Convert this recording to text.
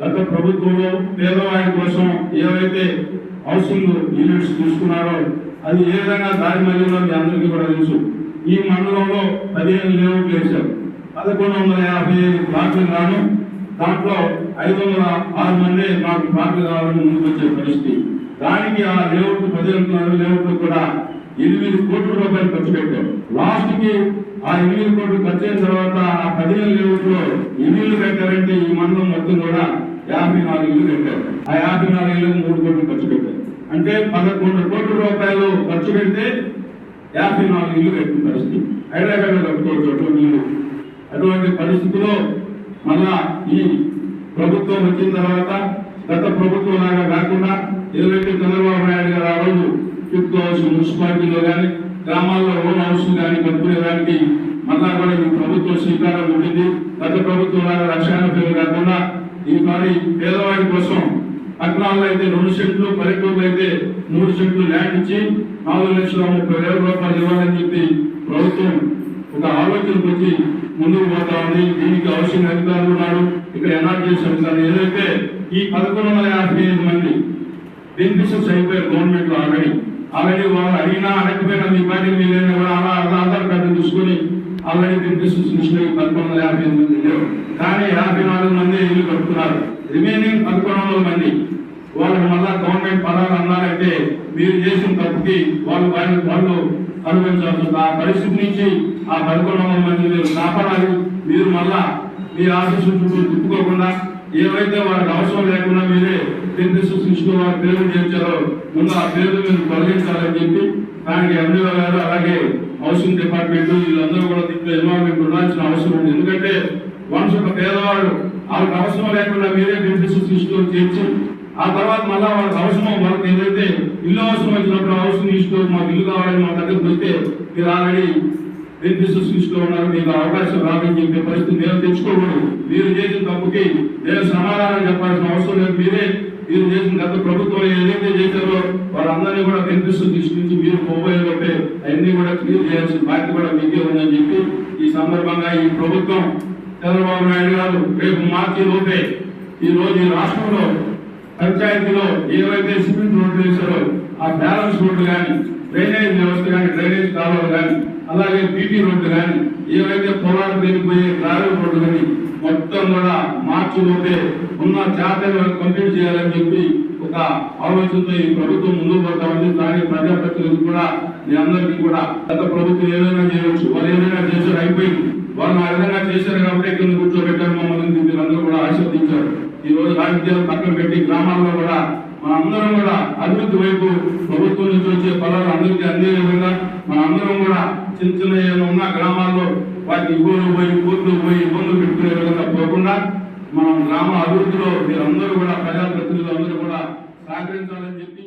గత ప్రభుత్వంలో పేదవాడి కోసం ఏవైతే హౌసింగ్ యూనిట్స్ తీసుకున్నారో అది ఏ విధంగా దారి మధ్యలో మీ అందరికీ కూడా తెలుసు. ఈ మండలంలో పదిహేను లేఅవుట్లు వేశారు. పదకొండు వందల యాభై ఐదు ప్లాట్లు గాను దాంట్లో ఐదు వందల ఆరు మంది మాకు ప్లాట్లు కావాలని ముందుకు వచ్చే పరిస్థితి. దానికి ఆ లేఅవుట్ పదిహేను లేఅవుట్లు కూడా ఎనిమిది కోట్ల రూపాయలు ఖర్చు పెట్టారు. లాస్ట్ ఆ ఎనిమిది కోట్లు ఖర్చు అయిన తర్వాత ఆ పదిహేను లేఅవుట్లో ఎన్ని ఇల్లు కట్టారంటే ఈ మండలం మొత్తం కూడా యాభై నాలుగు ఇల్లు కట్టారు. ఆ యాభై నాలుగు ఇల్లు మూడు కోట్లు ఖర్చు పెట్టారు. అంటే పదకొండు కోట్ల రూపాయలు ఖర్చు పెడితే యాభై నాలుగు ఇల్లు కట్టిన పరిస్థితి. హైదరాబాద్ కట్టుకోవచ్చు అటువంటి ఇల్లు. అటువంటి పరిస్థితిలో మళ్ళా ఈ ప్రభుత్వం వచ్చిన తర్వాత గత ప్రభుత్వం లాగా కాకుండా ఏదైతే చంద్రబాబు నాయుడు గారు ఆ రోజు ఫిఫ్త్ హౌస్ మున్సిపాలిటీలో కానీ గ్రామాల్లో ఓన్ హౌస్ కానీ కట్టుకునేదానికి మళ్ళా కూడా ఈ ప్రభుత్వం శ్రీకారం ఉండింది. గత ప్రభుత్వం లాగా లక్ష ఎనభై ఈ కాకుండా ఈసారి పేదవాడి కోసం పట్టణాల్లో అయితే రెండు సెంట్లు పల్లెటూరులో అయితే మూడు సెంట్లు ల్యాండ్ ఇచ్చి నాలుగు లక్షల ముప్పై వేల రూపాయలు ఇవ్వాలని చెప్పి ప్రభుత్వం ఒక ఆలోచనకు వచ్చి ముందుకు పోతా ఉంది. దీనికి అవసరం అధికారులు ఉన్నారు. ఇక్కడ ఎన్ఆర్జీఎస్ అధికారులు ఏదైతే ఈ పదకొండు వందల యాభై ఐదు మంది బెనిఫిషియర్స్ అయిపోయారు గవర్నమెంట్లో ఆల్రెడీ అవన్నీ వాళ్ళు అడిగినా అడగకపోయినా మీ పార్టీ మీద కూడా అలా అలా ఆధార్ కార్డు తీసుకొని ఆల్రెడీ బెనిఫిషియర్స్ లిస్టులో పదకొండు వందల యాభై ఎనిమిది మంది కానీ యాభై నాలుగు మంది ఇల్లు కడుతున్నారు రిమైనింగ్ పదకొండు వందల మంది. వాళ్ళకి మళ్ళా గవర్నమెంట్ పదాలు అన్నారంటే మీరు చేసిన తప్పుకి వాళ్ళు వాళ్ళు వాళ్ళు అనుభవించాల్సి ఉంది. ఆ పరిస్థితి నుంచి ఆ పదకొండు వందల మంది మీరు కాపాడాలి. మీరు మళ్ళా మీ ఆఫీసు చుట్టూ తిప్పుకోకుండా ఏవైతే వారికి అవసరం లేకుండా మీరే టెన్త్ సృష్టి వారి పేరు చేర్చారో ముందు ఆ పేరు మీరు తొలగించాలని చెప్పి దానికి ఎండిఓ గారు అలాగే హౌసింగ్ డిపార్ట్మెంట్ వీళ్ళందరూ కూడా దీంట్లో ఇన్వాల్వ్మెంట్ ఉండాల్సిన అవసరం ఉంది. ఎందుకంటే వన్స్ ఒక పేదవాళ్ళు వాళ్ళకి అవసరం లేకుండా మీరే బెనిఫిట్స్ లిస్టులో చేర్చి ఆ తర్వాత మళ్ళా వాళ్ళకి అవసరం వాళ్ళకి ఏదైతే ఇల్లు అవసరం వచ్చినప్పుడు హౌసింగ్ లిస్టు మాకు ఇల్లు కావాలని మా దగ్గరకు వస్తే మీరు ఆల్రెడీ బెనిఫిషియర్స్ లిస్టులో ఉన్నారు. మీకు అవకాశం రాదని చెప్పే పరిస్థితి నేను తెచ్చుకోకూడదు. మీరు చేసిన తప్పుకి నేను సమాధానం చెప్పాల్సిన అవసరం లేదు. మీరే మీరు చేసిన గత ప్రభుత్వం ఏదైతే చేశారో వాళ్ళందరినీ కూడా బెనిఫిషియర్ లిస్ట్ మీరు పోబోయే లోపే అవన్నీ కూడా క్లియర్ చేయాల్సిన బాధ్యత కూడా మీకే ఉందని చెప్పి ఈ సందర్భంగా ఈ ప్రభుత్వం చంద్రబాబు నాయుడు గారు రేపు మార్చి లోపే ఈ రోజు ఈ రాష్ట్రంలో పంచాయతీలో ఏవైతే సిమెంట్ రోడ్లు వేశారో ఆ బ్యాలెన్స్ రోడ్లు కానీ డ్రైనేజ్ వ్యవస్థ కానీ డ్రైనేజ్ కాలువలు కానీ అలాగే బీటీ రోడ్లు కానీ ఏవైతే పొలాలు వెళ్ళిపోయే ట్రావెల్ రోడ్లు కానీ మొత్తం కూడా మార్చిలోపే ఉన్న చార్టర్ కంప్లీట్ చేయాలని చెప్పి ఒక ఆలోచనతో ఈ ప్రభుత్వం ముందుకు పడతా ఉంది. దాని ప్రజాప్రతినిధులు కూడా మీ అందరికీ కూడా గత ప్రభుత్వం ఏదైనా చేయవచ్చు వాళ్ళు ఏదైనా చేశారు అయిపోయింది. వాళ్ళు ఆ విధంగా చేశారు కాబట్టి ఇక్కడ కూర్చోబెట్టారు మమ్మల్ని అందరూ కూడా ఆశీర్వదించారు. ఈ రోజు రాజకీయాలు పక్కన పెట్టి గ్రామాల్లో కూడా మనందరం కూడా అభివృద్ధి వైపు ప్రభుత్వం నుంచి వచ్చే ఫలాలు అందరికీ అందే విధంగా మనందరం కూడా చిన్న చిన్న ఏమైనా ఉన్న గ్రామాల్లో వాటికి ఇవ్వలు పోయి కోర్టులు పోయి ఇబ్బందులు పెట్టుకునే విధంగా పోకుండా మనం గ్రామ అభివృద్ధిలో మీరందరూ కూడా ప్రజాప్రతినిధులు అందరూ కూడా సహకరించాలని చెప్పి